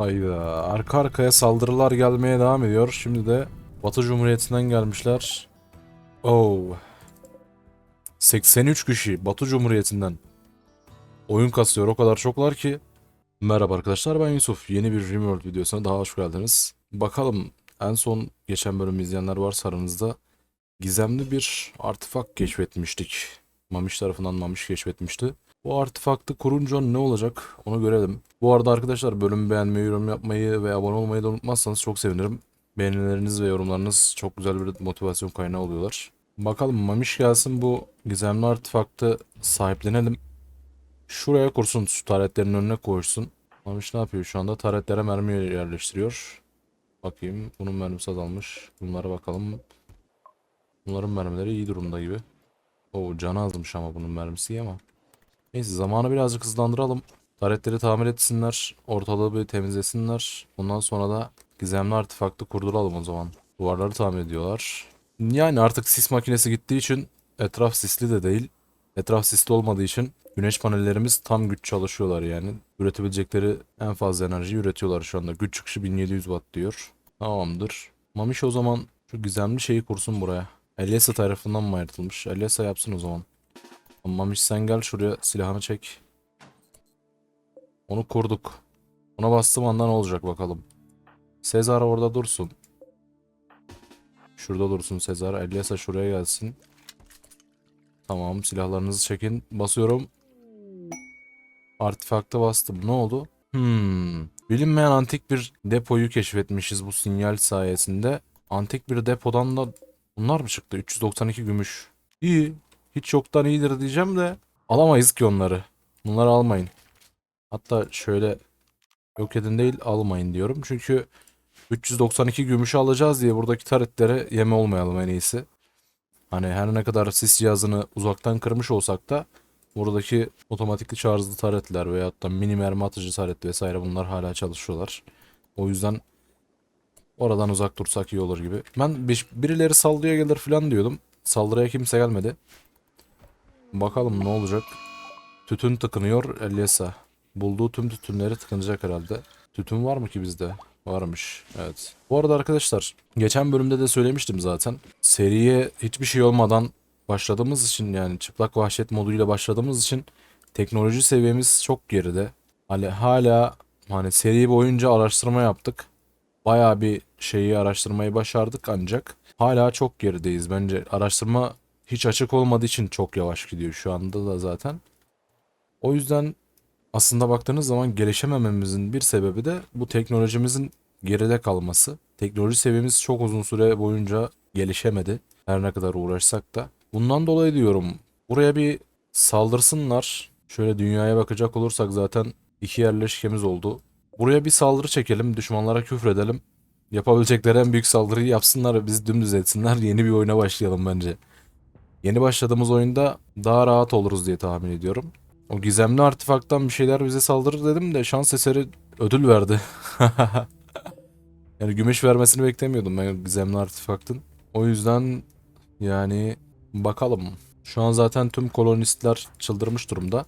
Hayda. Arka arkaya saldırılar gelmeye devam ediyor. Şimdi de Batı Cumhuriyeti'nden gelmişler. Oh. 83 kişi Batı Cumhuriyeti'nden. Oyun kasıyor o kadar çoklar ki. Merhaba arkadaşlar ben Yusuf. Yeni bir Rimworld videosuna daha hoş geldiniz. Bakalım en son geçen bölüm izleyenler varsa aranızda gizemli bir artefak keşfetmiştik. Mamiş tarafından Mamiş keşfetmişti. Bu artefaktı kurunca ne olacak onu görelim. Bu arada arkadaşlar bölümü beğenmeyi, yorum yapmayı ve abone olmayı da unutmazsanız çok sevinirim. Beğenileriniz ve yorumlarınız çok güzel bir motivasyon kaynağı oluyorlar. Bakalım Mamiş gelsin bu gizemli artefaktı sahiplenelim. Şuraya kursun şu taretlerin önüne koysun. Mamiş ne yapıyor şu anda? Taretlere mermi yerleştiriyor. Bakayım bunun mermisi azalmış. Bunlara bakalım. Bunların mermileri iyi durumda gibi. O canı azmış ama bunun mermisi iyi ama. Neyse zamanı birazcık hızlandıralım. Taretleri tamir etsinler. Ortalığı bir temizlesinler. Ondan sonra da gizemli artefaktı kurduralım o zaman. Duvarları tamir ediyorlar. Yani artık sis makinesi gittiği için etraf sisli de değil. Etraf sisli olmadığı için güneş panellerimiz tam güç çalışıyorlar yani. Üretebilecekleri en fazla enerjiyi üretiyorlar şu anda. Güç çıkışı 1700 watt diyor. Tamamdır. Mamiş o zaman şu gizemli şeyi kursun buraya. Eliasa tarafından mı ayrıtılmış? Eliasa yapsın o zaman. Mamiş sen gel şuraya silahını çek. Onu kurduk. Ona bastığım anda ne olacak bakalım. Sezar orada dursun. Şurada dursun Sezar. Eliasa şuraya gelsin. Tamam silahlarınızı çekin. Basıyorum. Artefakta bastım. Ne oldu? Hmm. Bilinmeyen antik bir depoyu keşfetmişiz bu sinyal sayesinde. Antik bir depodan da bunlar mı çıktı? 392 gümüş. İyi. Hiç yoktan iyidir diyeceğim de alamayız ki onları. Bunları almayın. Hatta şöyle yok edin değil almayın diyorum. Çünkü 392 gümüşü alacağız diye buradaki taretlere yeme olmayalım en iyisi. Hani her ne kadar sis cihazını uzaktan kırmış olsak da buradaki otomatikli şarjlı taretler veyahut da mini mermi atıcı taret vesaire bunlar hala çalışıyorlar. O yüzden oradan uzak dursak iyi olur gibi. Ben bir- birileri saldırıya gelir falan diyordum. Saldırıya kimse gelmedi. Bakalım ne olacak. Tütün tıkınıyor Eliasa. Bulduğu tüm tütünleri tıkınacak herhalde. Tütün var mı ki bizde? Varmış. Evet. Bu arada arkadaşlar geçen bölümde de söylemiştim zaten. Seriye hiçbir şey olmadan başladığımız için yani çıplak vahşet moduyla başladığımız için teknoloji seviyemiz çok geride. Hani hala hani seri boyunca araştırma yaptık. Bayağı bir şeyi araştırmayı başardık ancak hala çok gerideyiz bence. Araştırma hiç açık olmadığı için çok yavaş gidiyor şu anda da zaten. O yüzden aslında baktığınız zaman gelişemememizin bir sebebi de bu teknolojimizin geride kalması. Teknoloji seviyemiz çok uzun süre boyunca gelişemedi. Her ne kadar uğraşsak da. Bundan dolayı diyorum buraya bir saldırsınlar. Şöyle dünyaya bakacak olursak zaten iki yerleşkemiz oldu. Buraya bir saldırı çekelim, düşmanlara küfredelim. Yapabilecekleri en büyük saldırıyı yapsınlar bizi dümdüz etsinler. Yeni bir oyuna başlayalım bence. Yeni başladığımız oyunda daha rahat oluruz diye tahmin ediyorum. O gizemli artefakttan bir şeyler bize saldırır dedim de şans eseri ödül verdi. yani gümüş vermesini beklemiyordum ben gizemli artefaktın. O yüzden yani bakalım. Şu an zaten tüm kolonistler çıldırmış durumda.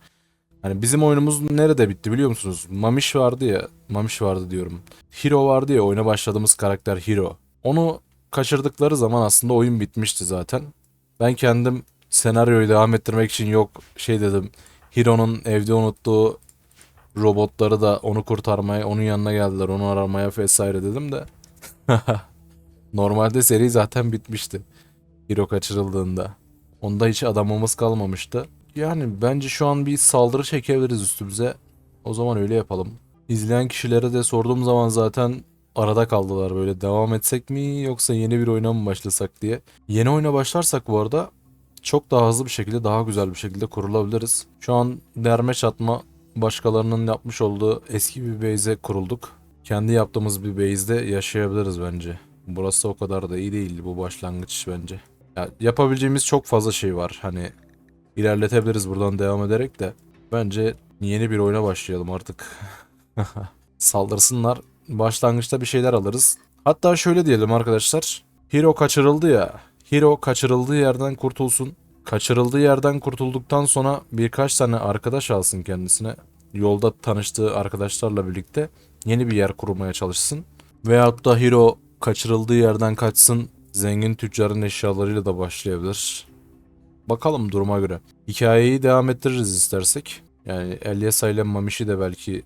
Hani bizim oyunumuz nerede bitti biliyor musunuz? Mamiş vardı ya. Mamiş vardı diyorum. Hero vardı ya oyuna başladığımız karakter Hero. Onu kaçırdıkları zaman aslında oyun bitmişti zaten. Ben kendim senaryoyu devam ettirmek için yok şey dedim. Hiro'nun evde unuttuğu robotları da onu kurtarmaya, onun yanına geldiler, onu aramaya vesaire dedim de. Normalde seri zaten bitmişti. Hiro kaçırıldığında. Onda hiç adamımız kalmamıştı. Yani bence şu an bir saldırı çekebiliriz üstümüze. O zaman öyle yapalım. İzleyen kişilere de sorduğum zaman zaten arada kaldılar böyle devam etsek mi yoksa yeni bir oyuna mı başlasak diye. Yeni oyuna başlarsak bu arada çok daha hızlı bir şekilde daha güzel bir şekilde kurulabiliriz. Şu an derme çatma başkalarının yapmış olduğu eski bir base'e kurulduk. Kendi yaptığımız bir base'de yaşayabiliriz bence. Burası o kadar da iyi değil bu başlangıç bence. Ya, yapabileceğimiz çok fazla şey var. Hani ilerletebiliriz buradan devam ederek de. Bence yeni bir oyuna başlayalım artık. Saldırsınlar. Başlangıçta bir şeyler alırız. Hatta şöyle diyelim arkadaşlar. Hero kaçırıldı ya. Hero kaçırıldığı yerden kurtulsun. Kaçırıldığı yerden kurtulduktan sonra birkaç tane arkadaş alsın kendisine. Yolda tanıştığı arkadaşlarla birlikte yeni bir yer kurmaya çalışsın. Veyahut da Hiro kaçırıldığı yerden kaçsın. Zengin tüccarın eşyalarıyla da başlayabilir. Bakalım duruma göre. Hikayeyi devam ettiririz istersek. Yani Elyasa ile Mamiş'i de belki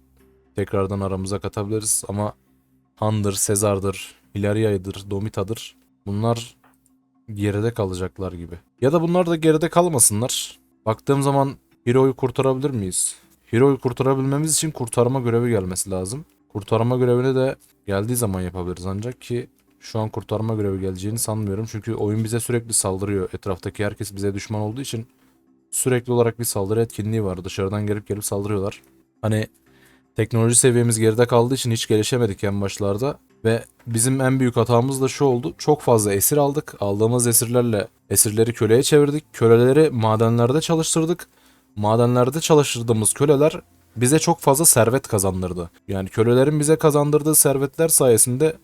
tekrardan aramıza katabiliriz ama Han'dır, Sezar'dır, Hilaria'dır, Domita'dır. Bunlar geride kalacaklar gibi. Ya da bunlar da geride kalmasınlar. Baktığım zaman Hiro'yu kurtarabilir miyiz? Hiro'yu kurtarabilmemiz için kurtarma görevi gelmesi lazım. Kurtarma görevini de geldiği zaman yapabiliriz ancak ki şu an kurtarma görevi geleceğini sanmıyorum. Çünkü oyun bize sürekli saldırıyor. Etraftaki herkes bize düşman olduğu için sürekli olarak bir saldırı etkinliği var. Dışarıdan gelip gelip saldırıyorlar. Hani teknoloji seviyemiz geride kaldığı için hiç gelişemedik en başlarda. Ve bizim en büyük hatamız da şu oldu. Çok fazla esir aldık. Aldığımız esirlerle esirleri köleye çevirdik. Köleleri madenlerde çalıştırdık. Madenlerde çalıştırdığımız köleler bize çok fazla servet kazandırdı. Yani kölelerin bize kazandırdığı servetler sayesinde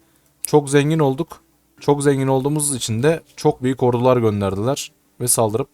çok zengin olduk. Çok zengin olduğumuz için de çok büyük ordular gönderdiler ve saldırıp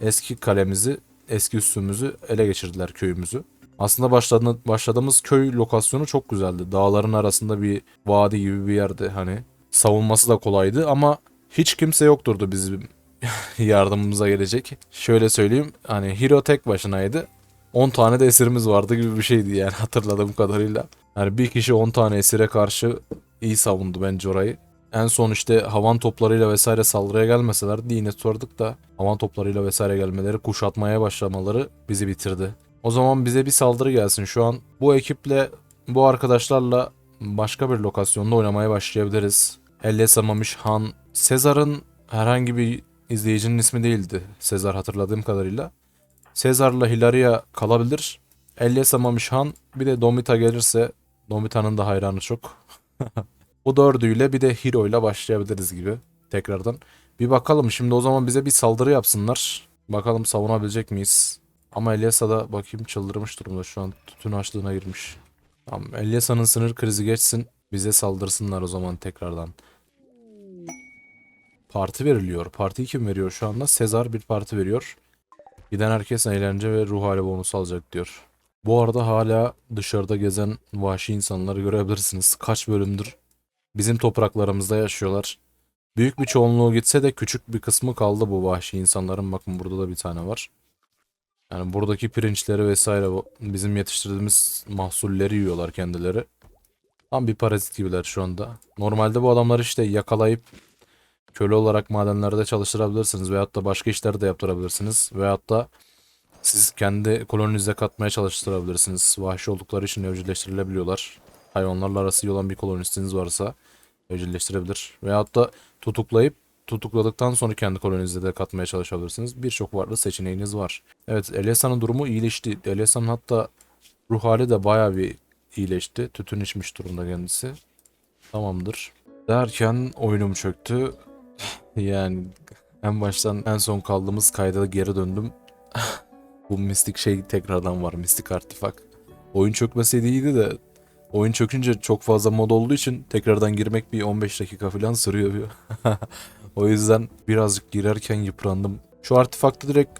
eski kalemizi, eski üssümüzü ele geçirdiler köyümüzü. Aslında başladı, başladığımız köy lokasyonu çok güzeldi. Dağların arasında bir vadi gibi bir yerde hani. Savunması da kolaydı ama hiç kimse yokturdu bizim yardımımıza gelecek. Şöyle söyleyeyim hani Hiro tek başınaydı. 10 tane de esirimiz vardı gibi bir şeydi yani hatırladığım kadarıyla. Yani bir kişi 10 tane esire karşı iyi savundu bence orayı. En son işte havan toplarıyla vesaire saldırıya gelmeselerdi yine sorduk da havan toplarıyla vesaire gelmeleri, kuşatmaya başlamaları bizi bitirdi. O zaman bize bir saldırı gelsin. Şu an bu ekiple, bu arkadaşlarla başka bir lokasyonda oynamaya başlayabiliriz. Elle Samamış Han, Sezar'ın herhangi bir izleyicinin ismi değildi. Sezar hatırladığım kadarıyla. Sezar'la Hilaria kalabilir. Elle Samamış Han, bir de Domita gelirse Domita'nın da hayranı çok. Bu dördüyle bir de Hero ile başlayabiliriz gibi tekrardan. Bir bakalım şimdi o zaman bize bir saldırı yapsınlar. Bakalım savunabilecek miyiz? Ama Elyasa da bakayım çıldırmış durumda şu an tütün açlığına girmiş. Tamam Elyasa'nın sınır krizi geçsin. Bize saldırsınlar o zaman tekrardan. Parti veriliyor. Partiyi kim veriyor şu anda? Sezar bir parti veriyor. Giden herkes eğlence ve ruh hali bonusu alacak diyor. Bu arada hala dışarıda gezen vahşi insanları görebilirsiniz. Kaç bölümdür bizim topraklarımızda yaşıyorlar. Büyük bir çoğunluğu gitse de küçük bir kısmı kaldı bu vahşi insanların. Bakın burada da bir tane var. Yani buradaki pirinçleri vesaire bizim yetiştirdiğimiz mahsulleri yiyorlar kendileri. Tam bir parazit gibiler şu anda. Normalde bu adamları işte yakalayıp köle olarak madenlerde çalıştırabilirsiniz veyahut da başka işler de yaptırabilirsiniz veyahut da siz kendi koloninize katmaya çalıştırabilirsiniz. Vahşi oldukları için evcilleştirilebiliyorlar. Hayvanlarla arası iyi olan bir kolonistiniz varsa evcilleştirebilir. Veyahut da tutuklayıp tutukladıktan sonra kendi koloninize de katmaya çalışabilirsiniz. Birçok farklı seçeneğiniz var. Evet Eliasa'nın durumu iyileşti. Eliasa'nın hatta ruh hali de baya bir iyileşti. Tütün içmiş durumda kendisi. Tamamdır. Derken oyunum çöktü. yani en baştan en son kaldığımız kayda geri döndüm. Bu mistik şey tekrardan var. Mistik artifak. Oyun çökmeseydi iyiydi de oyun çökünce çok fazla mod olduğu için tekrardan girmek bir 15 dakika falan sürüyor. o yüzden birazcık girerken yıprandım. Şu artefaktı direkt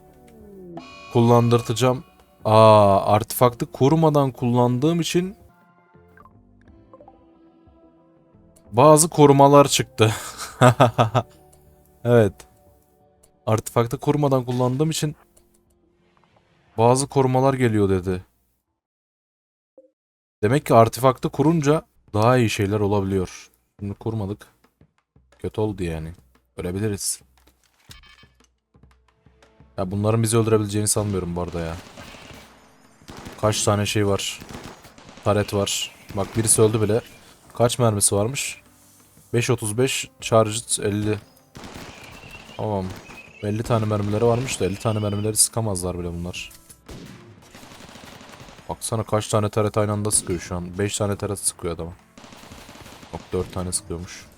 kullandırtacağım. Aa, artefaktı korumadan kullandığım için bazı korumalar çıktı. evet. Artefaktı korumadan kullandığım için bazı korumalar geliyor dedi. Demek ki artefaktı kurunca daha iyi şeyler olabiliyor. Şimdi kurmadık. Kötü oldu yani. Ölebiliriz. Ya bunların bizi öldürebileceğini sanmıyorum bu arada ya. Kaç tane şey var. Taret var. Bak birisi öldü bile. Kaç mermisi varmış? 5.35 charge 50. Tamam. 50 tane mermileri varmış da 50 tane mermileri sıkamazlar bile bunlar. Baksana kaç tane taret aynı anda sıkıyor şu an. 5 tane taret sıkıyor adama. Bak 4 tane sıkıyormuş.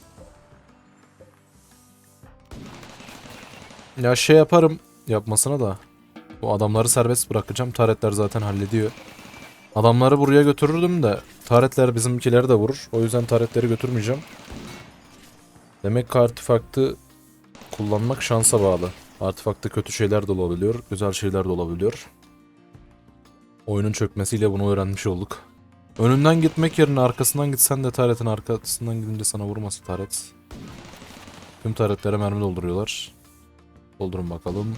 Ya şey yaparım yapmasına da. Bu adamları serbest bırakacağım. Taretler zaten hallediyor. Adamları buraya götürürdüm de taretler bizimkileri de vurur. O yüzden taretleri götürmeyeceğim. Demek ki artefaktı kullanmak şansa bağlı. Artefakta kötü şeyler de olabiliyor, güzel şeyler de olabiliyor. Oyunun çökmesiyle bunu öğrenmiş olduk. Önünden gitmek yerine arkasından gitsen de taretin arkasından gidince sana vurması taret. Tüm taretlere mermi dolduruyorlar. Doldurun bakalım.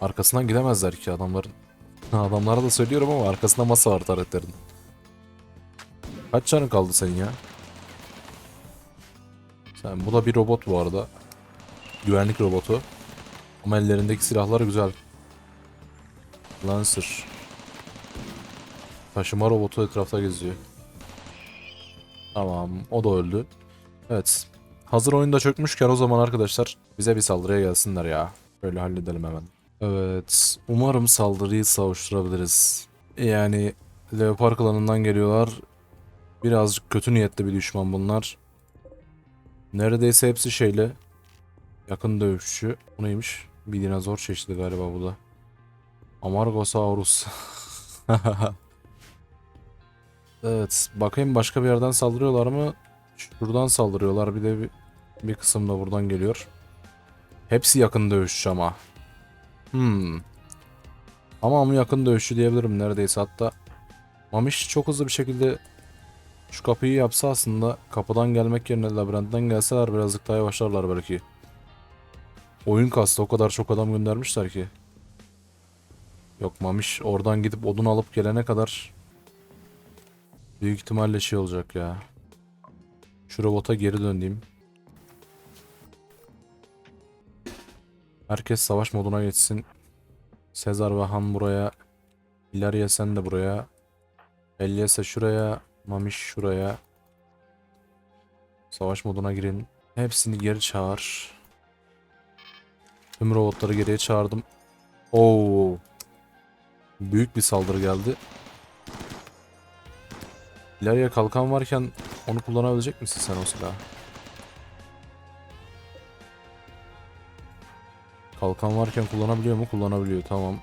Arkasından gidemezler ki adamların. Adamlara da söylüyorum ama arkasında masa var taretlerin. Kaç canın kaldı senin ya? Sen bu da bir robot bu arada. Güvenlik robotu. Ama ellerindeki silahlar güzel. Lancer. Taşıma robotu etrafta geziyor. Tamam, o da öldü. Evet. Hazır oyunda çökmüşken o zaman arkadaşlar bize bir saldırıya gelsinler ya. Böyle halledelim hemen. Evet. Umarım saldırıyı savuşturabiliriz. Yani Leopard klanından geliyorlar. Birazcık kötü niyetli bir düşman bunlar. Neredeyse hepsi şeyle. Yakın dövüşçü. Bu neymiş? Bir dinozor çeşidi galiba bu da. Amargosaurus. evet. Bakayım başka bir yerden saldırıyorlar mı? Şuradan saldırıyorlar. Bir de bir, bir kısım da buradan geliyor. Hepsi yakın dövüşçü ama. Hmm. Ama yakın dövüşçü diyebilirim neredeyse. Hatta Mamiş çok hızlı bir şekilde şu kapıyı yapsa aslında kapıdan gelmek yerine labirentten gelseler birazcık daha yavaşlarlar belki. Oyun kastı o kadar çok adam göndermişler ki. Yok Mamiş oradan gidip odun alıp gelene kadar büyük ihtimalle şey olacak ya. Şu robota geri döndüğüm. Herkes savaş moduna geçsin. Sezar ve Han buraya. Hilaria sen de buraya. Elyese şuraya. Mamiş şuraya. Savaş moduna girin. Hepsini geri çağır. Tüm robotları geriye çağırdım. Oo. Büyük bir saldırı geldi. İleriye kalkan varken onu kullanabilecek misin sen o silahı? Kalkan varken kullanabiliyor mu? Kullanabiliyor. Tamam.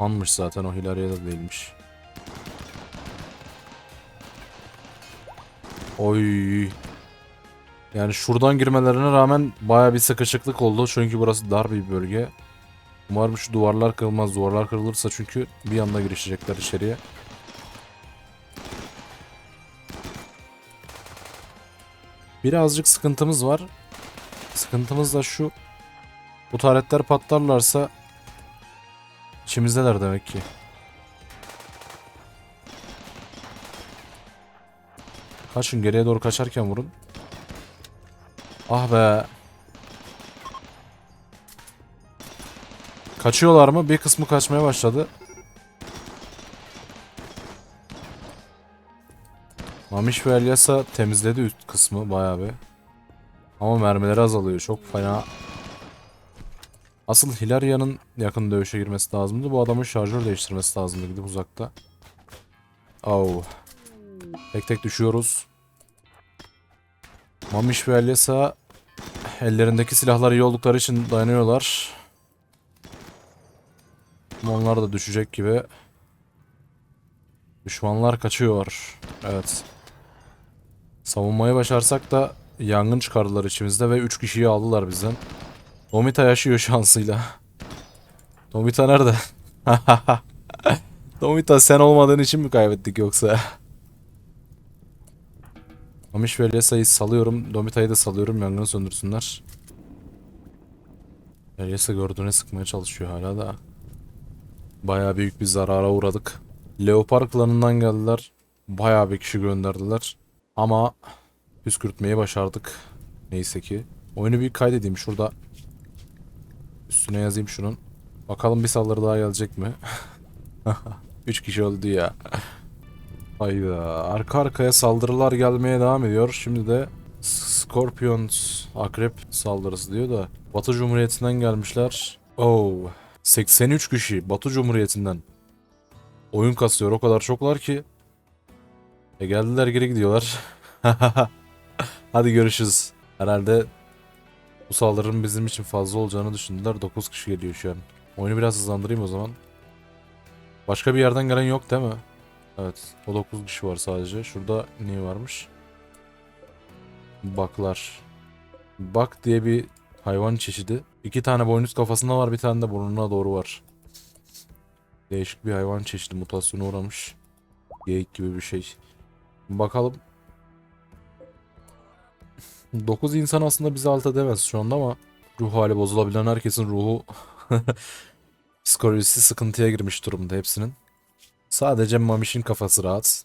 Anmış zaten o Hilaria da değilmiş. Oy. Yani şuradan girmelerine rağmen baya bir sıkışıklık oldu. Çünkü burası dar bir bölge. Umarım şu duvarlar kırılmaz. Duvarlar kırılırsa çünkü bir anda girişecekler içeriye. Birazcık sıkıntımız var. Sıkıntımız da şu. Bu taretler patlarlarsa içimizdeler demek ki. Kaçın geriye doğru kaçarken vurun. Ah be. Kaçıyorlar mı? Bir kısmı kaçmaya başladı. Mamiş ve Elyasa temizledi üst kısmı bayağı bir. Ama mermileri azalıyor. Çok fena. Asıl Hilaria'nın yakın dövüşe girmesi lazımdı. Bu adamın şarjör değiştirmesi lazımdı gidip uzakta. Oh. Tek tek düşüyoruz. Mamiş ve Elyasa ellerindeki silahlar iyi oldukları için dayanıyorlar. Ama onlar da düşecek gibi. Düşmanlar kaçıyor. Evet. Savunmayı başarsak da yangın çıkardılar içimizde ve 3 kişiyi aldılar bizden. Domita yaşıyor şansıyla. Domita nerede? Domita sen olmadığın için mi kaybettik yoksa? Mamiş ve Lesa'yı salıyorum. Domita'yı da salıyorum yangını söndürsünler. Lesa gördüğüne sıkmaya çalışıyor hala da. Bayağı büyük bir zarara uğradık. Leopard klanından geldiler. Bayağı bir kişi gönderdiler. Ama püskürtmeyi başardık. Neyse ki. Oyunu bir kaydedeyim şurada. Üstüne yazayım şunun. Bakalım bir saldırı daha gelecek mi? 3 kişi öldü ya. Hayda. Arka arkaya saldırılar gelmeye devam ediyor. Şimdi de Scorpions akrep saldırısı diyor da Batı Cumhuriyeti'nden gelmişler. Oh. 83 kişi Batı Cumhuriyeti'nden. Oyun kasıyor o kadar çoklar ki. E geldiler geri gidiyorlar. Hadi görüşürüz. Herhalde bu saldırının bizim için fazla olacağını düşündüler. 9 kişi geliyor şu an. Oyunu biraz hızlandırayım o zaman. Başka bir yerden gelen yok değil mi? Evet. O 9 kişi var sadece. Şurada ne varmış? Baklar. Bak diye bir hayvan çeşidi. İki tane boynuz kafasında var. Bir tane de burnuna doğru var. Değişik bir hayvan çeşidi mutasyona uğramış. Geyik gibi bir şey. Bakalım. 9 insan aslında bizi alt edemez şu anda ama ruh hali bozulabilen herkesin ruhu psikolojisi sıkıntıya girmiş durumda hepsinin. Sadece Mamiş'in kafası rahat.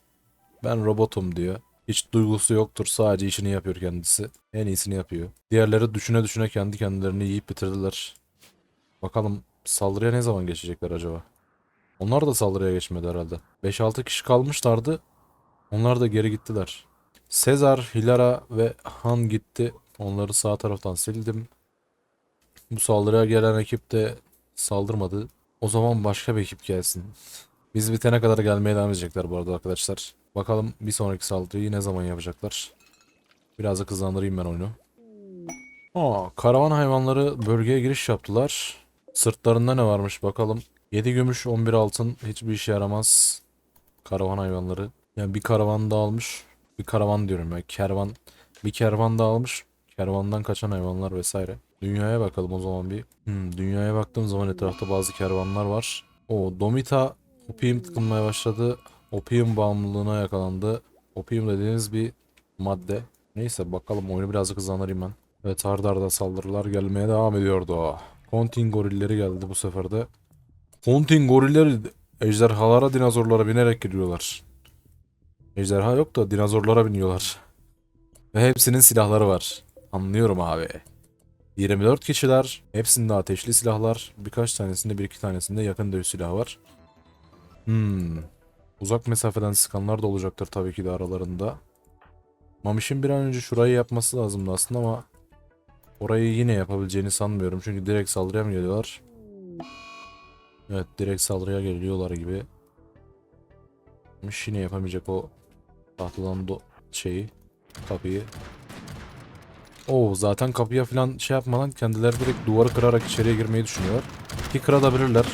Ben robotum diyor. Hiç duygusu yoktur. Sadece işini yapıyor kendisi. En iyisini yapıyor. Diğerleri düşüne düşüne kendi kendilerini yiyip bitirdiler. Bakalım saldırıya ne zaman geçecekler acaba? Onlar da saldırıya geçmedi herhalde. 5-6 kişi kalmışlardı. Onlar da geri gittiler. Sezar, Hilara ve Han gitti. Onları sağ taraftan sildim. Bu saldırıya gelen ekip de saldırmadı. O zaman başka bir ekip gelsin. Biz bitene kadar gelmeye devam edecekler bu arada arkadaşlar. Bakalım bir sonraki saldırıyı ne zaman yapacaklar. Biraz da hızlandırayım ben oyunu. Aa, karavan hayvanları bölgeye giriş yaptılar. Sırtlarında ne varmış bakalım. 7 gümüş 11 altın hiçbir işe yaramaz. Karavan hayvanları. Yani bir karavan da almış. Bir karavan diyorum ya kervan. Bir kervan da almış. Kervandan kaçan hayvanlar vesaire. Dünyaya bakalım o zaman bir. Hmm, dünyaya baktığım zaman etrafta bazı kervanlar var. O Domita opium tıkınmaya başladı. Opium bağımlılığına yakalandı. Opium dediğiniz bir madde. Neyse bakalım oyunu biraz hızlandırayım ben. Evet arda arda saldırılar gelmeye devam ediyordu. Kontin gorilleri geldi bu sefer de. Kontin gorilleri ejderhalara dinozorlara binerek geliyorlar. Ejderha yok da dinozorlara biniyorlar. Ve hepsinin silahları var. Anlıyorum abi. 24 kişiler. Hepsinde ateşli silahlar. Birkaç tanesinde bir iki tanesinde yakın dövüş silahı var. Hmm. Uzak mesafeden sıkanlar da olacaktır tabii ki de aralarında. Mamiş'in bir an önce şurayı yapması lazımdı aslında ama orayı yine yapabileceğini sanmıyorum. Çünkü direkt saldırıya mı geliyorlar? Evet direkt saldırıya geliyorlar gibi. Mamiş yine yapamayacak o tahtadan do şeyi kapıyı. Oo zaten kapıya falan şey yapmadan kendileri direkt duvarı kırarak içeriye girmeyi düşünüyorlar. Ki kırabilirler.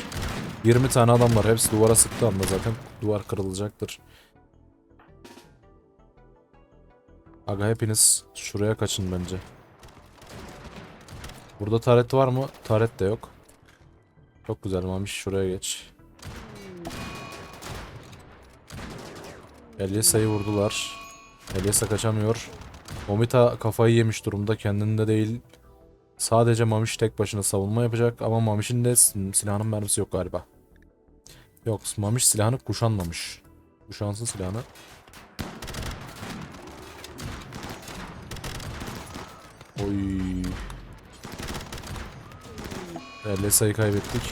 20 tane adam var. Hepsi duvara sıktı anda zaten duvar kırılacaktır. Aga hepiniz şuraya kaçın bence. Burada taret var mı? Taret de yok. Çok güzel Mamiş şuraya geç. Eliasa'yı vurdular. Eliasa kaçamıyor. Omita kafayı yemiş durumda. Kendinde değil. Sadece Mamiş tek başına savunma yapacak ama Mamiş'in de sil- silahının mermisi yok galiba. Yok Mamiş silahını kuşanmamış. Kuşansın silahını. Oy. Lesa'yı kaybettik.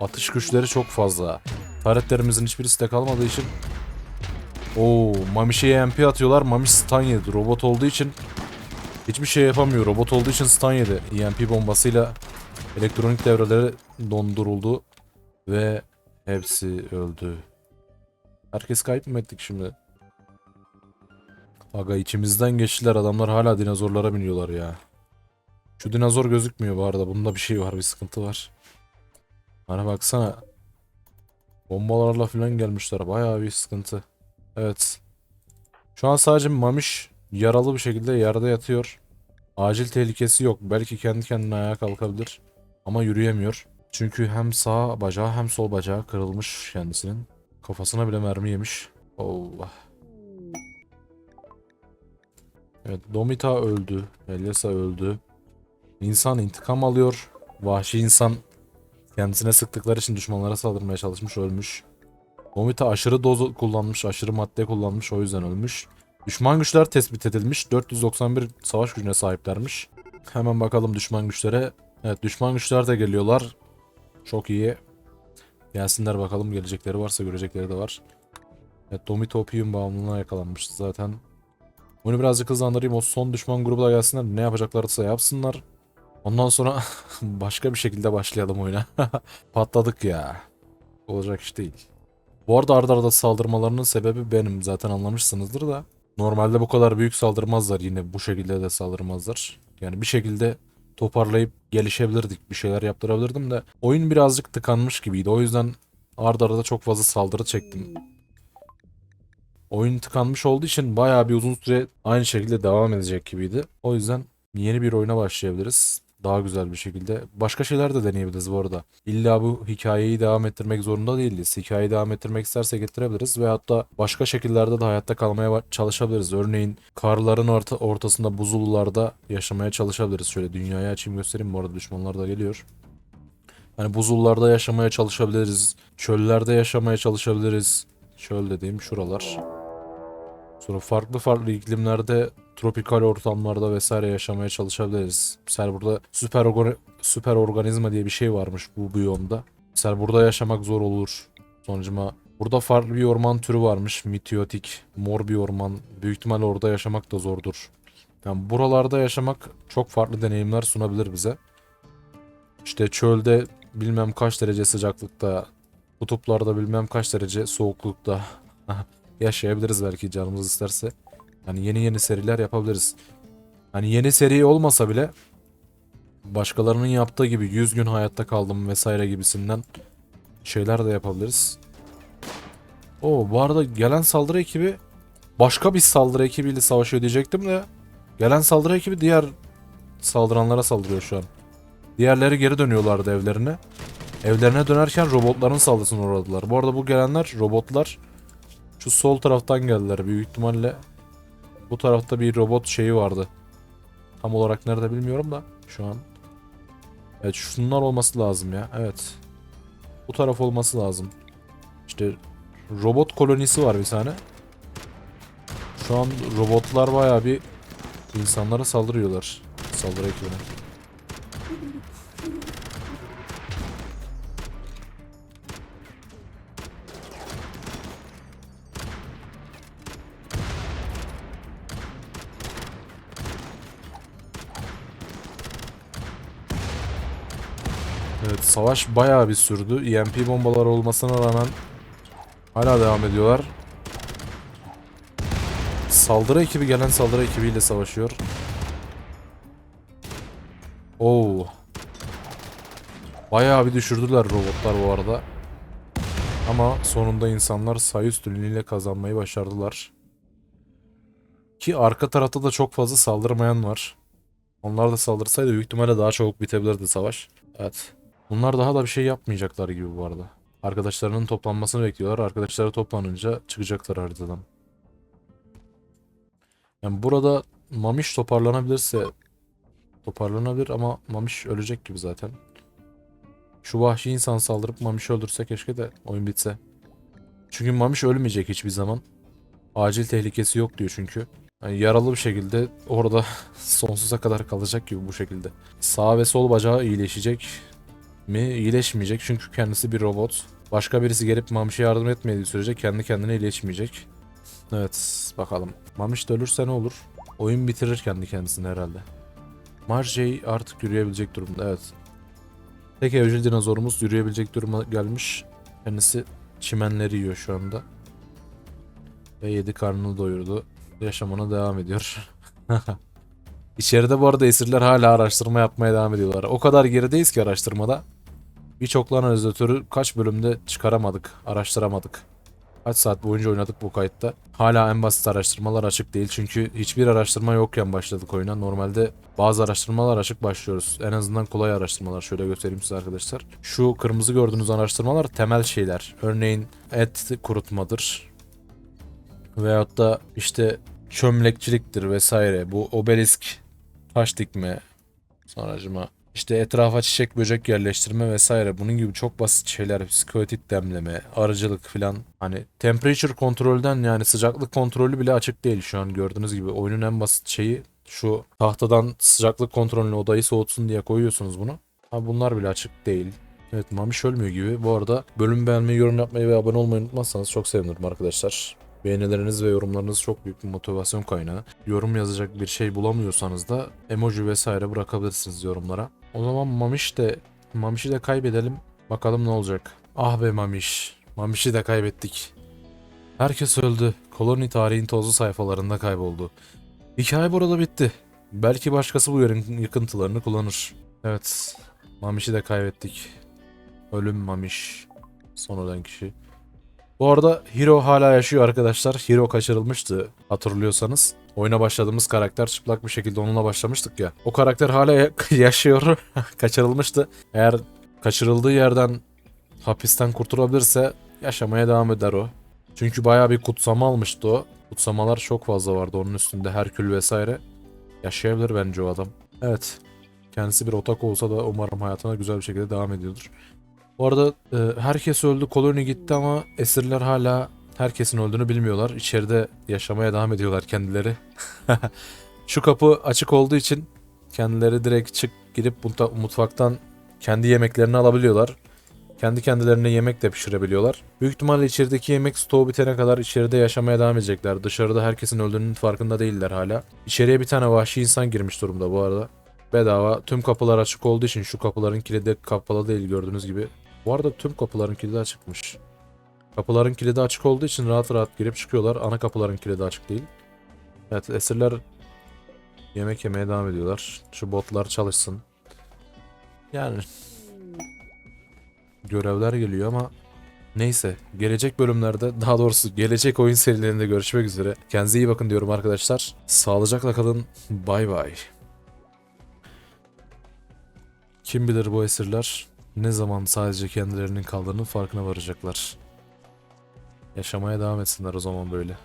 Atış güçleri çok fazla. Taretlerimizin hiçbirisi de kalmadığı için Oo, Mamiş'e EMP atıyorlar. Mamiş stun yedi. Robot olduğu için hiçbir şey yapamıyor. Robot olduğu için stun yedi. EMP bombasıyla elektronik devreleri donduruldu ve hepsi öldü. Herkes kayıp mı ettik şimdi? Aga içimizden geçtiler. Adamlar hala dinozorlara biniyorlar ya. Şu dinozor gözükmüyor bu arada. Bunda bir şey var, bir sıkıntı var. Bana baksana. Bombalarla falan gelmişler. Bayağı bir sıkıntı. Evet. Şu an sadece Mamiş yaralı bir şekilde yerde yatıyor. Acil tehlikesi yok. Belki kendi kendine ayağa kalkabilir. Ama yürüyemiyor. Çünkü hem sağ bacağı hem sol bacağı kırılmış kendisinin. Kafasına bile mermi yemiş. Allah. Evet Domita öldü. Eliasa öldü. İnsan intikam alıyor. Vahşi insan kendisine sıktıkları için düşmanlara saldırmaya çalışmış ölmüş. Omita aşırı doz kullanmış, aşırı madde kullanmış o yüzden ölmüş. Düşman güçler tespit edilmiş. 491 savaş gücüne sahiplermiş. Hemen bakalım düşman güçlere. Evet düşman güçler de geliyorlar. Çok iyi. Gelsinler bakalım gelecekleri varsa görecekleri de var. Evet Domito opium bağımlılığına yakalanmıştı zaten. Bunu birazcık hızlandırayım. O son düşman grubu da gelsinler. Ne yapacaklarsa yapsınlar. Ondan sonra başka bir şekilde başlayalım oyuna. Patladık ya. Olacak iş değil. Bu arada arda arda saldırmalarının sebebi benim zaten anlamışsınızdır da. Normalde bu kadar büyük saldırmazlar yine bu şekilde de saldırmazlar. Yani bir şekilde toparlayıp gelişebilirdik bir şeyler yaptırabilirdim de oyun birazcık tıkanmış gibiydi. O yüzden arda arada çok fazla saldırı çektim. Oyun tıkanmış olduğu için bayağı bir uzun süre aynı şekilde devam edecek gibiydi. O yüzden yeni bir oyuna başlayabiliriz. Daha güzel bir şekilde. Başka şeyler de deneyebiliriz bu arada. İlla bu hikayeyi devam ettirmek zorunda değiliz. Hikayeyi devam ettirmek istersek getirebiliriz ve hatta başka şekillerde de hayatta kalmaya çalışabiliriz. Örneğin karların orta, ortasında buzullarda yaşamaya çalışabiliriz. Şöyle dünyayı açayım göstereyim bu arada düşmanlar da geliyor. Hani buzullarda yaşamaya çalışabiliriz. Çöllerde yaşamaya çalışabiliriz. Çöl dediğim şuralar. Sonra farklı farklı iklimlerde tropikal ortamlarda vesaire yaşamaya çalışabiliriz. Mesela burada süper, orga- süper organizma diye bir şey varmış bu biyomda. Mesela burada yaşamak zor olur. Sonucuma burada farklı bir orman türü varmış. Mitiotik, mor bir orman. Büyük ihtimalle orada yaşamak da zordur. Yani buralarda yaşamak çok farklı deneyimler sunabilir bize. İşte çölde bilmem kaç derece sıcaklıkta, kutuplarda bilmem kaç derece soğuklukta yaşayabiliriz belki canımız isterse. Yani yeni yeni seriler yapabiliriz. Hani yeni seri olmasa bile başkalarının yaptığı gibi 100 gün hayatta kaldım vesaire gibisinden şeyler de yapabiliriz. Oo bu arada gelen saldırı ekibi başka bir saldırı ekibiyle savaşıyor diyecektim de gelen saldırı ekibi diğer saldıranlara saldırıyor şu an. Diğerleri geri dönüyorlardı evlerine. Evlerine dönerken robotların saldırısına uğradılar. Bu arada bu gelenler robotlar şu sol taraftan geldiler büyük ihtimalle. Bu tarafta bir robot şeyi vardı. Tam olarak nerede bilmiyorum da şu an. Evet şunlar olması lazım ya. Evet. Bu taraf olması lazım. İşte robot kolonisi var bir tane. Şu an robotlar bayağı bir insanlara saldırıyorlar. Saldırı ekibine. Savaş bayağı bir sürdü. EMP bombalar olmasına rağmen hala devam ediyorlar. Saldırı ekibi gelen saldırı ekibiyle savaşıyor. Oo. Bayağı bir düşürdüler robotlar bu arada. Ama sonunda insanlar sayı üstünlüğüyle kazanmayı başardılar. Ki arka tarafta da çok fazla saldırmayan var. Onlar da saldırsaydı büyük ihtimalle daha çabuk bitebilirdi savaş. Evet. Bunlar daha da bir şey yapmayacaklar gibi bu arada. Arkadaşlarının toplanmasını bekliyorlar. Arkadaşları toplanınca çıkacaklar haritadan. Yani burada Mamiş toparlanabilirse toparlanabilir ama Mamiş ölecek gibi zaten. Şu vahşi insan saldırıp Mamiş'i öldürse keşke de oyun bitse. Çünkü Mamiş ölmeyecek hiçbir zaman. Acil tehlikesi yok diyor çünkü. Yani yaralı bir şekilde orada sonsuza kadar kalacak gibi bu şekilde. Sağ ve sol bacağı iyileşecek mi? İyileşmeyecek çünkü kendisi bir robot. Başka birisi gelip Mamiş'e yardım etmediği sürece kendi kendine iyileşmeyecek. Evet bakalım. Mamiş de ölürse ne olur? Oyun bitirir kendi kendisini herhalde. Marjey artık yürüyebilecek durumda evet. Tek evcil dinozorumuz yürüyebilecek duruma gelmiş. Kendisi çimenleri yiyor şu anda. Ve yedi karnını doyurdu. Yaşamına devam ediyor. İçeride bu arada esirler hala araştırma yapmaya devam ediyorlar. O kadar gerideyiz ki araştırmada. Birçok analizatörü kaç bölümde çıkaramadık, araştıramadık. Kaç saat boyunca oynadık bu kayıtta. Hala en basit araştırmalar açık değil çünkü hiçbir araştırma yokken başladık oyuna. Normalde bazı araştırmalar açık başlıyoruz. En azından kolay araştırmalar. Şöyle göstereyim size arkadaşlar. Şu kırmızı gördüğünüz araştırmalar temel şeyler. Örneğin et kurutmadır. Veyahut da işte çömlekçiliktir vesaire. Bu obelisk, taş dikme, sonracıma işte etrafa çiçek böcek yerleştirme vesaire. Bunun gibi çok basit şeyler. Psikotik demleme, arıcılık filan. Hani temperature kontrolden yani sıcaklık kontrolü bile açık değil şu an gördüğünüz gibi. Oyunun en basit şeyi şu tahtadan sıcaklık kontrolünü odayı soğutsun diye koyuyorsunuz bunu. Ha bunlar bile açık değil. Evet Mamiş ölmüyor gibi. Bu arada bölüm beğenmeyi, yorum yapmayı ve abone olmayı unutmazsanız çok sevinirim arkadaşlar. Beğenileriniz ve yorumlarınız çok büyük bir motivasyon kaynağı. Yorum yazacak bir şey bulamıyorsanız da emoji vesaire bırakabilirsiniz yorumlara. O zaman Mamiş de Mamiş'i de kaybedelim. Bakalım ne olacak. Ah be Mamiş. Mamiş'i de kaybettik. Herkes öldü. Koloni tarihin tozlu sayfalarında kayboldu. Hikaye burada bitti. Belki başkası bu yerin yıkıntılarını kullanır. Evet. Mamiş'i de kaybettik. Ölüm Mamiş. Son ölen kişi. Bu arada Hiro hala yaşıyor arkadaşlar. Hiro kaçırılmıştı hatırlıyorsanız. oyuna başladığımız karakter çıplak bir şekilde onunla başlamıştık ya. O karakter hala ya- yaşıyor. Kaçırılmıştı. Eğer kaçırıldığı yerden hapisten kurtulabilirse yaşamaya devam eder o. Çünkü bayağı bir kutsama almıştı o. Kutsamalar çok fazla vardı onun üstünde Herkül vesaire. Yaşayabilir bence o adam. Evet. Kendisi bir otak olsa da umarım hayatına güzel bir şekilde devam ediyordur. Bu arada e, herkes öldü, koloni gitti ama esirler hala herkesin öldüğünü bilmiyorlar. İçeride yaşamaya devam ediyorlar kendileri. Şu kapı açık olduğu için kendileri direkt çık girip mutfaktan kendi yemeklerini alabiliyorlar. Kendi kendilerine yemek de pişirebiliyorlar. Büyük ihtimalle içerideki yemek stoğu bitene kadar içeride yaşamaya devam edecekler. Dışarıda herkesin öldüğünün farkında değiller hala. İçeriye bir tane vahşi insan girmiş durumda bu arada. Bedava. Tüm kapılar açık olduğu için şu kapıların kilidi kapalı değil gördüğünüz gibi. Bu arada tüm kapıların kilidi açıkmış. Kapıların kilidi açık olduğu için rahat rahat girip çıkıyorlar. Ana kapıların kilidi açık değil. Evet esirler yemek yemeye devam ediyorlar. Şu botlar çalışsın. Yani görevler geliyor ama neyse gelecek bölümlerde daha doğrusu gelecek oyun serilerinde görüşmek üzere. Kendinize iyi bakın diyorum arkadaşlar. Sağlıcakla kalın. Bay bay. Kim bilir bu esirler ne zaman sadece kendilerinin kaldığının farkına varacaklar. Yaşamaya devam etsinler o zaman böyle.